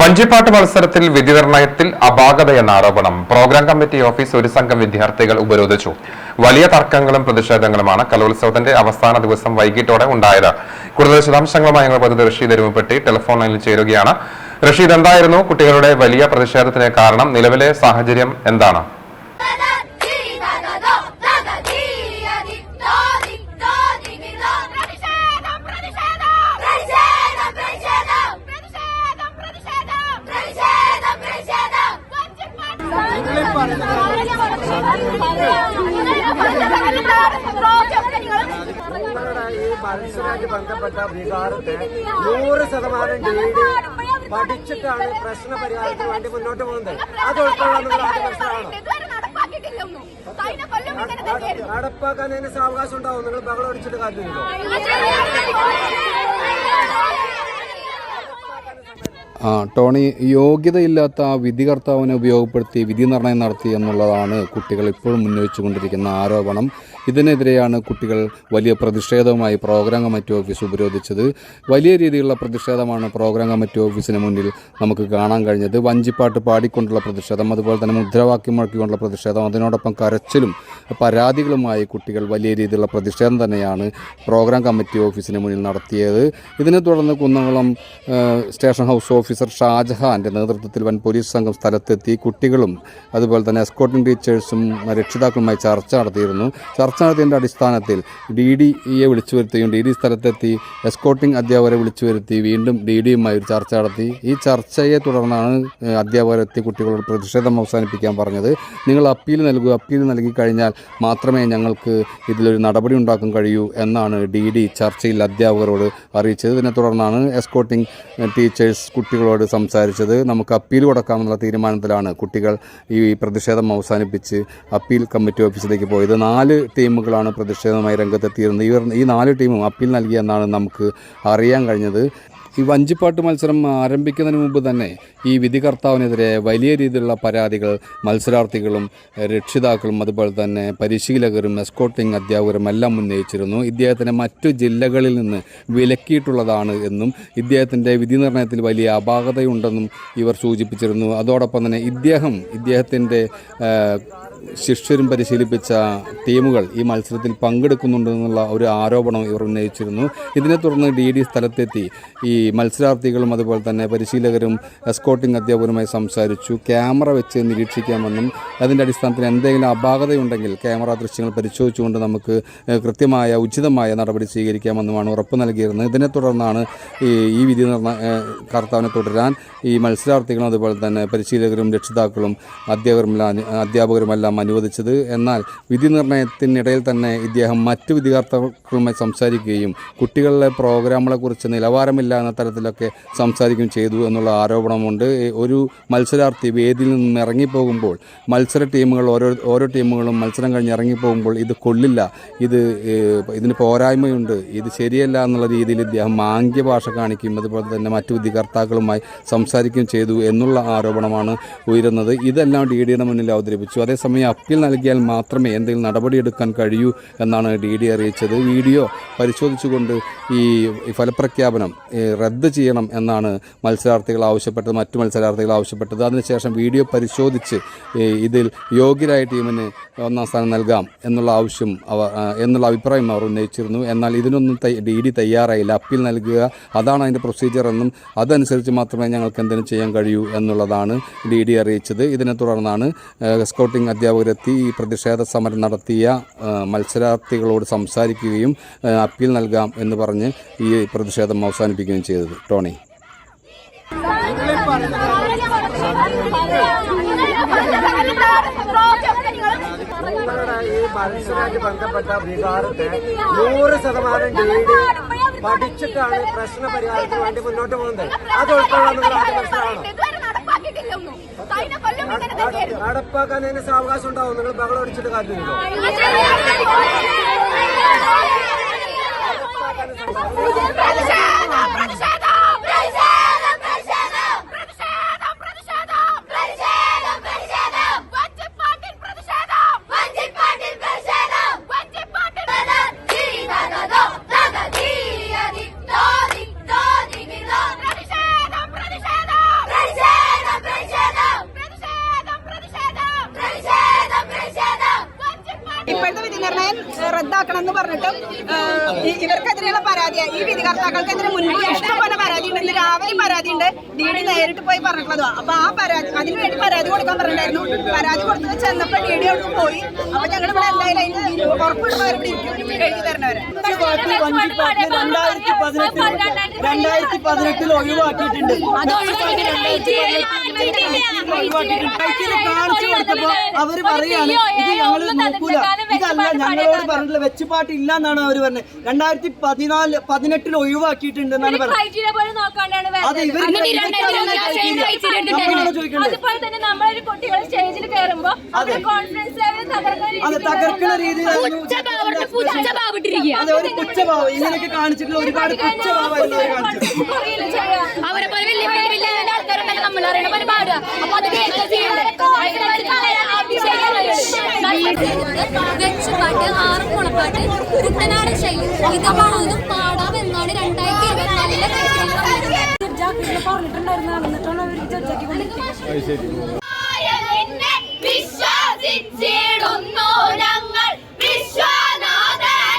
വഞ്ചിപ്പാട്ട് മത്സരത്തിൽ വിധിനിർണയത്തിൽ എന്ന ആരോപണം. പ്രോഗ്രാം കമ്മിറ്റി ഓഫീസ് ഒരു സംഘം വിദ്യാർത്ഥികൾ ഉപരോധിച്ചു. വലിയ തർക്കങ്ങളും പ്രതിഷേധങ്ങളുമാണ് കലോത്സവത്തിന്റെ അവസാന ദിവസം വൈകിട്ടോടെ ഉണ്ടായത്. കൂടുതൽ വിശദാംശങ്ങളുമായി ഞങ്ങൾ പ്രതിനിധി റഷീദ് എരുമപ്പെട്ടി ടെലിഫോൺ ലൈനിൽ ചേരുകയാണ്. റഷീദ് എന്തായിരുന്നു കുട്ടികളുടെ വലിയ പ്രതിഷേധത്തിന് കാരണം? നിലവിലെ സാഹചര്യം എന്താണ്? ഈ ബന്ധപ്പെട്ട വികാരത്തെ നൂറ് ശതമാനം ഡീഡി പഠിച്ചിട്ടാണ് പ്രശ്ന പരിഹാരത്തിന് വേണ്ടി മുന്നോട്ട് പോകുന്നത് അത് ഉൾക്കൊള്ളാൻ നടപ്പാക്കാൻ അതിന് സാവകാശം ഉണ്ടാവും. നിങ്ങൾ ബഹളം അടിച്ചിട്ട് കാര്യമില്ലല്ലോ ആ ടോണി യോഗ്യതയില്ലാത്ത ആ വിധികർത്താവിനെ ഉപയോഗപ്പെടുത്തി വിധി നടത്തി എന്നുള്ളതാണ് കുട്ടികൾ ഇപ്പോഴും ഉന്നയിച്ചുകൊണ്ടിരിക്കുന്ന ആരോപണം. ഇതിനെതിരെയാണ് കുട്ടികൾ വലിയ പ്രതിഷേധവുമായി പ്രോഗ്രാം കമ്മിറ്റി ഓഫീസ് ഉപരോധിച്ചത്. വലിയ രീതിയിലുള്ള പ്രതിഷേധമാണ് പ്രോഗ്രാം കമ്മിറ്റി ഓഫീസിന് മുന്നിൽ നമുക്ക് കാണാൻ കഴിഞ്ഞത്. വഞ്ചിപ്പാട്ട് പാടിക്കൊണ്ടുള്ള പ്രതിഷേധം അതുപോലെ തന്നെ മുദ്രാവാക്യം മുഴക്കിക്കൊണ്ടുള്ള പ്രതിഷേധം അതിനോടൊപ്പം കരച്ചിലും പരാതികളുമായി കുട്ടികൾ വലിയ രീതിയിലുള്ള പ്രതിഷേധം തന്നെയാണ് പ്രോഗ്രാം കമ്മിറ്റി ഓഫീസിന് മുന്നിൽ നടത്തിയത്. ഇതിനെ തുടർന്ന് കുന്നംകുളം സ്റ്റേഷൻ ഹൗസ് ഓഫീസർ ഷാജഹാന്റെ നേതൃത്വത്തിൽ വൻ പോലീസ് സംഘം സ്ഥലത്തെത്തി കുട്ടികളും അതുപോലെ തന്നെ എസ്കോട്ടിംഗ് ടീച്ചേഴ്സും രക്ഷിതാക്കളുമായി ചർച്ച നടത്തിയിരുന്നു. ചർച്ച നടത്തിയതിന്റെ അടിസ്ഥാനത്തിൽ ഡി ഡിയെ വിളിച്ചു വരുത്തുകയും ഡി ഡി സ്ഥലത്തെത്തി എസ്കോട്ടിംഗ് അധ്യാപകരെ വിളിച്ചു വരുത്തി വീണ്ടും ഡി ഡിയുമായി ഒരു ചർച്ച നടത്തി. ഈ ചർച്ചയെ തുടർന്നാണ് അധ്യാപകരെത്തി കുട്ടികളോട് പ്രതിഷേധം അവസാനിപ്പിക്കാൻ പറഞ്ഞത്. നിങ്ങൾ അപ്പീൽ നൽകുക അപ്പീൽ നൽകി കഴിഞ്ഞാൽ മാത്രമേ ഞങ്ങൾക്ക് ഇതിലൊരു നടപടി ഉണ്ടാക്കാൻ കഴിയൂ എന്നാണ് ഡി ഡി ചർച്ചയിൽ അധ്യാപകരോട് അറിയിച്ചത്. ഇതിനെ തുടർന്നാണ് എസ്കോട്ടിംഗ് ടീച്ചേഴ്സ് കുട്ടികളോട് സംസാരിച്ചത്. നമുക്ക് അപ്പീൽ കൊടുക്കാമെന്നുള്ള തീരുമാനത്തിലാണ് കുട്ടികൾ ഈ പ്രതിഷേധം അവസാനിപ്പിച്ച് അപ്പീൽ കമ്മിറ്റി ഓഫീസിലേക്ക് പോയത്. നാല് ടീമുകളാണ് പ്രതിഷേധവുമായി രംഗത്തെത്തിയിരുന്നത്. ഇവർ ഈ നാല് ടീമും അപ്പീൽ നൽകിയെന്നാണ് നമുക്ക് അറിയാൻ കഴിഞ്ഞത്. ഈ വഞ്ചിപ്പാട്ട് മത്സരം ആരംഭിക്കുന്നതിന് മുമ്പ് തന്നെ ഈ വിധികർത്താവിനെതിരെ വലിയ രീതിയിലുള്ള പരാതികൾ മത്സരാർത്ഥികളും രക്ഷിതാക്കളും അതുപോലെ തന്നെ പരിശീലകരും എസ്കോട്ടിംഗ് അധ്യാപകരും എല്ലാം ഉന്നയിച്ചിരുന്നു. ഇദ്ദേഹത്തിനെ മറ്റു ജില്ലകളിൽ നിന്ന് വിലക്കിയിട്ടുള്ളതാണ് എന്നും ഇദ്ദേഹത്തിന്റെ വിധി നിർണയത്തിൽ വലിയ അപാകതയുണ്ടെന്നും ഇവർ സൂചിപ്പിച്ചിരുന്നു. അതോടൊപ്പം തന്നെ ഇദ്ദേഹം ഇദ്ദേഹത്തിന്റെ ശിഷ്യരും പരിശീലിപ്പിച്ച ടീമുകൾ ഈ മത്സരത്തിൽ പങ്കെടുക്കുന്നുണ്ടെന്നുള്ള ഒരു ആരോപണം ഇവർ ഉന്നയിച്ചിരുന്നു. ഇതിനെ തുടർന്ന് ഡി ഡി സ്ഥലത്തെത്തി. ഈ മത്സരാർത്ഥികളും അതുപോലെ തന്നെ പരിശീലകരും എസ്കോട്ടിംഗ് അധ്യാപകരുമായി സംസാരിച്ചു. ക്യാമറ വെച്ച് നിരീക്ഷിക്കാമെന്നും അതിന്റെ അടിസ്ഥാനത്തിൽ എന്തെങ്കിലും അപാകതയുണ്ടെങ്കിൽ ക്യാമറ ദൃശ്യങ്ങൾ പരിശോധിച്ചുകൊണ്ട് നമുക്ക് കൃത്യമായ ഉചിതമായ നടപടി സ്വീകരിക്കാമെന്നുമാണ് ഉറപ്പ് നൽകിയിരുന്നത്. ഇതിനെ തുടർന്നാണ് ഈ വിധി കർത്താവിനെ തുടരാൻ ഈ മത്സരാർത്ഥികളും അതുപോലെ തന്നെ പരിശീലകരും രക്ഷിതാക്കളും അധ്യാപകരുമെല്ലാം അനു- അധ്യാപകരുമെല്ലാം അനുവദിച്ചത്. എന്നാൽ വിധി നിർണയത്തിനിടയിൽ തന്നെ ഇദ്ദേഹം മറ്റ് വിധികർത്താക്കളുമായി സംസാരിക്കുകയും കുട്ടികളുടെ പ്രോഗ്രാമുകളെക്കുറിച്ച് നിലവാരമില്ല എന്ന തരത്തിലൊക്കെ സംസാരിക്കുകയും ചെയ്തു എന്നുള്ള ആരോപണമുണ്ട്. ഒരു മത്സരാർത്ഥി വേദിയിൽ നിന്ന് ഇറങ്ങിപ്പോകുമ്പോൾ മത്സര ടീമുകൾ ഓരോ ഓരോ ടീമുകളും മത്സരം കഴിഞ്ഞ് ഇറങ്ങിപ്പോകുമ്പോൾ ഇത് കൊള്ളില്ല. ഇത് ഇതിന് പോരായ്മയുണ്ട്. ഇത് ശരിയല്ല എന്നുള്ള രീതിയിൽ ഇദ്ദേഹം ആംഗ്യ ഭാഷ കാണിക്കുകയും അതുപോലെ തന്നെ മറ്റു വിധികർത്താക്കളുമായി സംസാരിക്കുകയും ചെയ്തു എന്നുള്ള ആരോപണമാണ് ഉയരുന്നത്. ഇതെല്ലാം ഡി ഡിയുടെ മുന്നിൽ അവതരിപ്പിച്ചു. അതേസമയം അപ്പീൽ നൽകിയാൽ മാത്രമേ എന്തെങ്കിലും നടപടിയെടുക്കാൻ കഴിയൂ എന്നാണ് ഡി ഡി അറിയിച്ചത്. വീഡിയോ പരിശോധിച്ചുകൊണ്ട് ഈ ഫലപ്രഖ്യാപനം റദ്ദ് ചെയ്യണം എന്നാണ് മത്സരാർത്ഥികൾ ആവശ്യപ്പെട്ടത് മറ്റു മത്സരാർത്ഥികൾ ആവശ്യപ്പെട്ടത്. അതിനുശേഷം വീഡിയോ പരിശോധിച്ച് ഇതിൽ യോഗ്യരായ ടീമിന് ഒന്നാം സ്ഥാനം നൽകാം എന്നുള്ള ആവശ്യം എന്നുള്ള അഭിപ്രായം അവർ ഉന്നയിച്ചിരുന്നു. എന്നാൽ ഇതിനൊന്നും ഡി ഡി തയ്യാറായില്ല. അപ്പീൽ നൽകുക അതാണ് അതിന്റെ പ്രൊസീജിയർ എന്നും അതനുസരിച്ച് മാത്രമേ ഞങ്ങൾക്ക് എന്തെങ്കിലും ചെയ്യാൻ കഴിയൂ എന്നുള്ളതാണ് ഡി ഡി അറിയിച്ചത്. ഇതിനെ തുടർന്നാണ് സ്കൗട്ടിംഗ് സ്കൗട്ടിംഗ് അധ്യാപകരെത്തി ഈ പ്രതിഷേധ സമരം നടത്തിയ മത്സരാർത്ഥികളോട് സംസാരിക്കുകയും അപ്പീൽ നൽകാം എന്ന് പറഞ്ഞ് ഈ പ്രതിഷേധം അവസാനിപ്പിക്കുകയും ചെയ്തത്. ടോണി. ഈ ബന്ധപ്പെട്ട വികാരത്തെ നൂറ് ശതമാനം ഡീഡി പഠിച്ചിട്ടാണ് പ്രശ്ന പരിഹാരത്തിന് വേണ്ടി മുന്നോട്ട് പോകുന്നത്. അത് ഉൾക്കൊള്ളാൻ നടപ്പാക്കാൻ തന്നെ സാവകാശം ഉണ്ടാവും നിങ്ങൾ ബഹളം അടിച്ചിട്ട് കാര്യമില്ല ഇല്ലാതാക്കണം എന്ന് പറഞ്ഞിട്ടും ഇവർക്കെതിരെയുള്ള പരാതിയായി. ഈ വിധികർത്താക്കൾക്കെതിരെ മുൻപ് ഇഷ്ടംപോലെ പരാതി രാവിലെ പരാതി ഉണ്ട് ഡി ഡി നേരിട്ട് പോയി പറഞ്ഞിട്ടുള്ളതാ. അപ്പൊ ആ പരാതി അതിന് വേണ്ടി പരാതി കൊടുക്കാൻ പറഞ്ഞിട്ടുണ്ടായിരുന്നു. പരാതി കൊടുത്തത് ചെന്നപ്പോൾ ഡി ഡി അവിടെ പോയി. അപ്പൊ ഞങ്ങൾ ഇവിടെ എന്തായാലും രണ്ടായിരത്തി പതിനെട്ടിൽ ഒഴിവാക്കിയിട്ടുണ്ട്. കാണിച്ചു കൊടുത്തപ്പോ അവർ പറയാണ് ഇത് ഞങ്ങൾ നോക്കൂല. ഇതല്ല ഞങ്ങളോട് പറഞ്ഞിട്ടുള്ള വെച്ചുപാട്ട് ഇല്ല എന്നാണ് അവർ പറഞ്ഞത്. രണ്ടായിരത്തി പതിനാല് പതിനെട്ടിൽ ഒഴിവാക്കിയിട്ടുണ്ട് എന്നാണ് പറഞ്ഞത്. നോക്കാണ്ടാണ്. അതുപോലെ തന്നെ നമ്മളൊരു കുട്ടികൾ സ്റ്റേജിൽ കയറുമ്പോ കോൺഫിഡൻസ് ലെവൽ തകർക്കുന്ന കാണിച്ചിട്ടുള്ള ഒരുപാട് അവരെ പോലെ വലിയ വലിയ വലിയ ആൾക്കാരുണ്ടല്ലോ നമ്മൾ അറിയണ പോലെ പാടുക. അപ്പൊ അത് വെച്ചുപാട്ട് ആറും കുളപ്പാട്ട് കുട്ടനാട് ശൈലി. ഇത് പാടുന്നതും പാടാം എന്നാണ് രണ്ടായിരത്തി വിശ്വസിച്ചിടുന്നു ഞങ്ങൾ.